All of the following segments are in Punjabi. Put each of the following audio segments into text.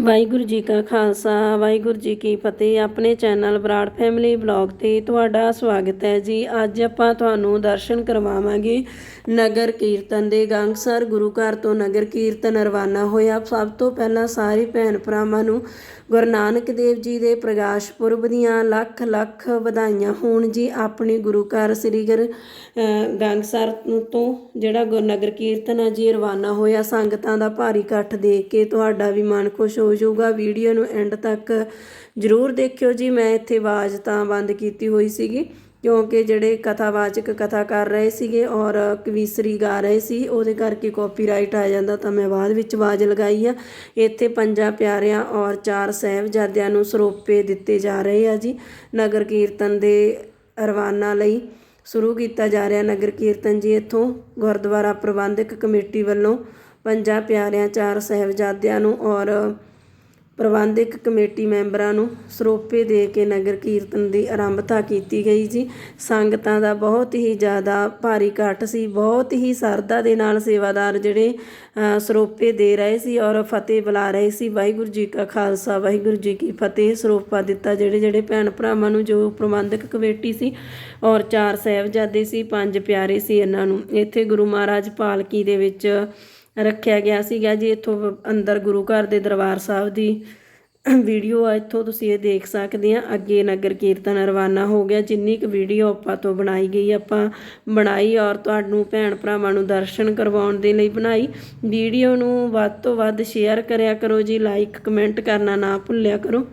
ਵਾਹਿਗੁਰੂ ਜੀ ਕਾ ਖਾਲਸਾ ਵਾਹਿਗੁਰੂ ਜੀ ਕੀ ਫਤਿਹ। ਆਪਣੇ ਚੈਨਲ ਬਰਾੜ ਫੈਮਿਲੀ ਬਲੌਗ ਤੇ ਤੁਹਾਡਾ ਸਵਾਗਤ ਹੈ ਜੀ। ਅੱਜ ਆਪਾਂ ਤੁਹਾਨੂੰ ਦਰਸ਼ਨ ਕਰਵਾਵਾਂਗੇ ਨਗਰ ਕੀਰਤਨ ਦੇ ਗੰਗਸਰ। ਗੁਰੂ ਘਰ ਤੋਂ ਨਗਰ ਕੀਰਤਨ ਰਵਾਨਾ ਹੋਇਆ। ਸਭ ਤੋਂ ਪਹਿਲਾਂ ਸਾਰੇ ਭੈਣ ਭਰਾਵਾਂ ਨੂੰ ਗੁਰੂ ਨਾਨਕ ਦੇਵ ਜੀ ਦੇ ਪ੍ਰਕਾਸ਼ ਪੁਰਬ ਦੀਆਂ ਲੱਖ ਲੱਖ ਵਧਾਈਆਂ ਹੋਣ ਜੀ। ਆਪਣੇ ਗੁਰੂ ਘਰ ਸ੍ਰੀ ਗੁਰ ਅ, ਗੰਗਸਰ ਤੋਂ ਜਿਹੜਾ ਗੁਰ ਨਗਰ ਕੀਰਤਨ ਆ ਜੀ ਰਵਾਨਾ ਹੋਇਆ। ਸੰਗਤਾਂ ਦਾ ਭਾਰੀ ਇਕੱਠ ਦੇਖ ਕੇ ਤੁਹਾਡਾ ਵੀ ਮਨ ਖੁਸ਼ ਹੋ ਜਾਊਗਾ ਵੀਡੀਓ ਨੂੰ ਐਂਡ ਤੱਕ ਜਰੂਰ ਦੇਖਿਓ ਜੀ। ਮੈਂ ਇੱਥੇ ਆਵਾਜ਼ ਤਾਂ ਬੰਦ ਕੀਤੀ ਹੋਈ ਸੀਗੀ, ਕਿਉਂਕਿ ਜਿਹੜੇ ਕਥਾਵਾਚਕ ਕਥਾ ਕਰ ਰਹੇ ਸੀਗੇ ਔਰ ਕਵੀਸਰੀ ਗਾ ਰਹੇ ਸੀ, ਉਹਦੇ ਕਰਕੇ ਕਾਪੀਰਾਈਟ ਆ ਜਾਂਦਾ ਤਾਂ ਮੈਂ ਬਾਅਦ ਵਿੱਚ ਆਵਾਜ਼ ਲਗਾਈ ਆ। ਇੱਥੇ ਪੰਜਾਂ ਪਿਆਰਿਆਂ ਔਰ ਚਾਰ ਸਾਹਿਬਜ਼ਾਦਿਆਂ ਨੂੰ ਸਰੋਪੇ ਦਿੱਤੇ ਜਾ ਰਹੇ ਆ ਜੀ। ਨਗਰ ਕੀਰਤਨ ਦੇ ਰਵਾਨਾ ਲਈ ਸ਼ੁਰੂ ਕੀਤਾ ਜਾ ਰਿਹਾ ਨਗਰ ਕੀਰਤਨ ਜੀ ਇੱਥੋਂ। ਗੁਰਦੁਆਰਾ ਪ੍ਰਬੰਧਕ ਕਮੇਟੀ ਵੱਲੋਂ ਪੰਜਾਂ ਪਿਆਰਿਆਂ, ਚਾਰ ਸਾਹਿਬਜ਼ਾਦਿਆਂ ਨੂੰ ਔਰ ਪ੍ਰਬੰਧਕ ਕਮੇਟੀ ਮੈਂਬਰਾਂ ਨੂੰ ਸਰੋਪੇ ਦੇ ਕੇ ਨਗਰ ਕੀਰਤਨ ਦੀ ਆਰੰਭਤਾ ਕੀਤੀ ਗਈ ਜੀ ਸੰਗਤਾਂ ਦਾ ਬਹੁਤ ਹੀ ਜ਼ਿਆਦਾ ਭਾਰੀ ਇਕੱਠ ਸੀ। ਬਹੁਤ ਹੀ ਸਰਦਾ ਦੇ ਨਾਲ ਸੇਵਾਦਾਰ ਜਿਹੜੇ ਸਰੋਪੇ ਦੇ ਰਹੇ ਸੀ ਔਰ ਫਤਿਹ ਬੁਲਾ ਰਹੇ ਸੀ। ਵਾਹਿਗੁਰੂ ਜੀ ਕਾ ਖਾਲਸਾ, ਵਾਹਿਗੁਰੂ ਜੀ ਕੀ ਫਤਿਹ। ਸਰੋਪਾ ਦਿੱਤਾ ਜਿਹੜੇ ਜਿਹੜੇ ਭੈਣ ਭਰਾਵਾਂ ਨੂੰ ਜੋ ਪ੍ਰਬੰਧਕ ਕਮੇਟੀ ਸੀ ਔਰ ਚਾਰ ਸਾਹਿਬਜ਼ਾਦੇ ਸੀ, ਪੰਜ ਪਿਆਰੇ ਸੀ ਇਹਨਾਂ ਨੂੰ। ਇੱਥੇ ਗੁਰੂ ਮਹਾਰਾਜ ਪਾਲਕੀ ਦੇ ਵਿੱਚ ਰੱਖਿਆ ਗਿਆ ਸੀਗਾ ਜੀ, ਇੱਥੋਂ ਅੰਦਰ ਗੁਰੂ ਘਰ ਦੇ ਦਰਬਾਰ ਸਾਹਿਬ ਦੀ ਵੀਡੀਓ ਆ, ਇੱਥੋਂ ਤੁਸੀਂ ਇਹ ਦੇਖ ਸਕਦੇ ਆ, ਅੱਗੇ ਨਗਰ ਕੀਰਤਨ ਰਵਾਨਾ ਹੋ ਗਿਆ, ਜਿੰਨੀ ਕੁ ਵੀਡੀਓ ਆਪਾਂ ਤੋਂ ਬਣਾਈ ਗਈ, ਆਪਾਂ ਬਣਾਈ ਔਰ ਤੁਹਾਨੂੰ ਭੈਣ ਭਰਾਵਾਂ ਨੂੰ ਦਰਸ਼ਨ ਕਰਵਾਉਣ ਦੇ ਲਈ ਬਣਾਈ। ਵੀਡੀਓ ਨੂੰ ਵੱਧ ਤੋਂ ਵੱਧ ਸ਼ੇਅਰ ਕਰਿਆ ਕਰੋ ਜੀ ਲਾਈਕ ਕਮੈਂਟ ਕਰਨਾ ਨਾ ਭੁੱਲਿਆ ਕਰੋ।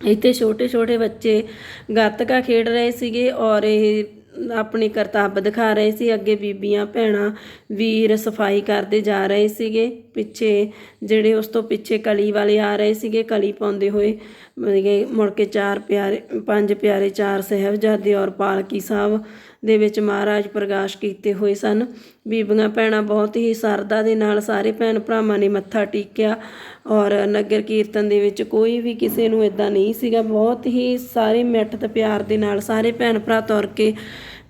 ਇੱਥੇ ਛੋਟੇ ਛੋਟੇ ਬੱਚੇ ਗੱਤਕਾ ਖੇਡ ਰਹੇ ਸੀਗੇ ਔਰ ਇਹ ਆਪਣੀ ਕਰਤੱਵ ਦਿਖਾ ਰਹੇ ਸੀ। ਅੱਗੇ ਬੀਬੀਆਂ, ਭੈਣਾਂ, ਵੀਰ ਸਫ਼ਾਈ ਕਰਦੇ ਜਾ ਰਹੇ ਸੀਗੇ। ਪਿੱਛੇ ਜਿਹੜੇ ਉਸ ਤੋਂ ਪਿੱਛੇ ਕਲੀ ਵਾਲੇ ਆ ਰਹੇ ਸੀਗੇ, ਕਲੀ ਪਾਉਂਦੇ ਹੋਏ ਮੁੜ ਕੇ ਚਾਰ ਪਿਆਰੇ, ਪੰਜ ਪਿਆਰੇ ਚਾਰ ਸਾਹਿਬਜ਼ਾਦੇ ਔਰ ਪਾਲਕੀ ਸਾਹਿਬ ਦੇ ਵਿੱਚ ਮਹਾਰਾਜ ਪ੍ਰਕਾਸ਼ ਕੀਤੇ ਹੋਏ ਸਨ। ਬੀਬੀਆਂ, ਭੈਣਾਂ ਬਹੁਤ ਹੀ ਸਰਦਾ ਦੇ ਨਾਲ ਸਾਰੇ ਭੈਣ ਭਰਾਵਾਂ ਨੇ ਮੱਥਾ ਟੇਕਿਆ ਔਰ ਨਗਰ ਕੀਰਤਨ ਦੇ ਵਿੱਚ ਕੋਈ ਵੀ ਕਿਸੇ ਨੂੰ ਇਦਾਂ ਨਹੀਂ ਸੀਗਾ। ਬਹੁਤ ਹੀ ਸਾਰੇ ਮਿੱਠ ਤੇ ਪਿਆਰ ਦੇ ਨਾਲ ਸਾਰੇ ਭੈਣ ਭਰਾ ਤੁਰ ਕੇ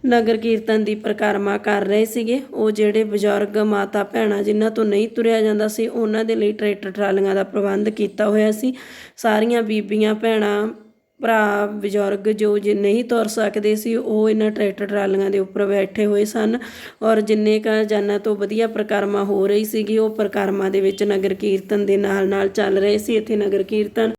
ਨਗਰ ਕੀਰਤਨ ਦੀ ਪ੍ਰਕਰਮਾ ਕਰ ਰਹੇ ਸੀਗੇ। ਉਹ ਜਿਹੜੇ ਬਜ਼ੁਰਗ ਮਾਤਾ ਭੈਣਾਂ ਜਿਨ੍ਹਾਂ ਤੋਂ ਨਹੀਂ ਤੁਰਿਆ ਜਾਂਦਾ ਸੀ, ਉਹਨਾਂ ਦੇ ਲਈ ਟਰੈਕਟਰ ਟਰਾਲੀਆਂ ਦਾ ਪ੍ਰਬੰਧ ਕੀਤਾ ਹੋਇਆ ਸੀ। ਸਾਰੀਆਂ ਬੀਬੀਆਂ, ਭੈਣਾਂ, ਭਰਾ, ਬਜ਼ੁਰਗ ਜੋ ਜੇ ਨਹੀਂ ਤੁਰ ਸਕਦੇ ਸੀ, ਉਹ ਇਹਨਾਂ ਟਰੈਕਟਰ ਟਰਾਲੀਆਂ ਦੇ ਉੱਪਰ ਬੈਠੇ ਹੋਏ ਸਨ ਔਰ ਜਿੰਨੇ ਕ ਜਾਨਾਂ ਤੋਂ ਵਧੀਆ ਪ੍ਰਕਰਮਾ ਹੋ ਰਹੀ ਸੀਗੀ, ਉਹ ਪ੍ਰਕਰਮਾ ਦੇ ਵਿੱਚ ਨਗਰ ਕੀਰਤਨ ਦੇ ਨਾਲ ਨਾਲ ਚੱਲ ਰਹੇ ਸੀ। ਇੱਥੇ ਨਗਰ ਕੀਰਤਨ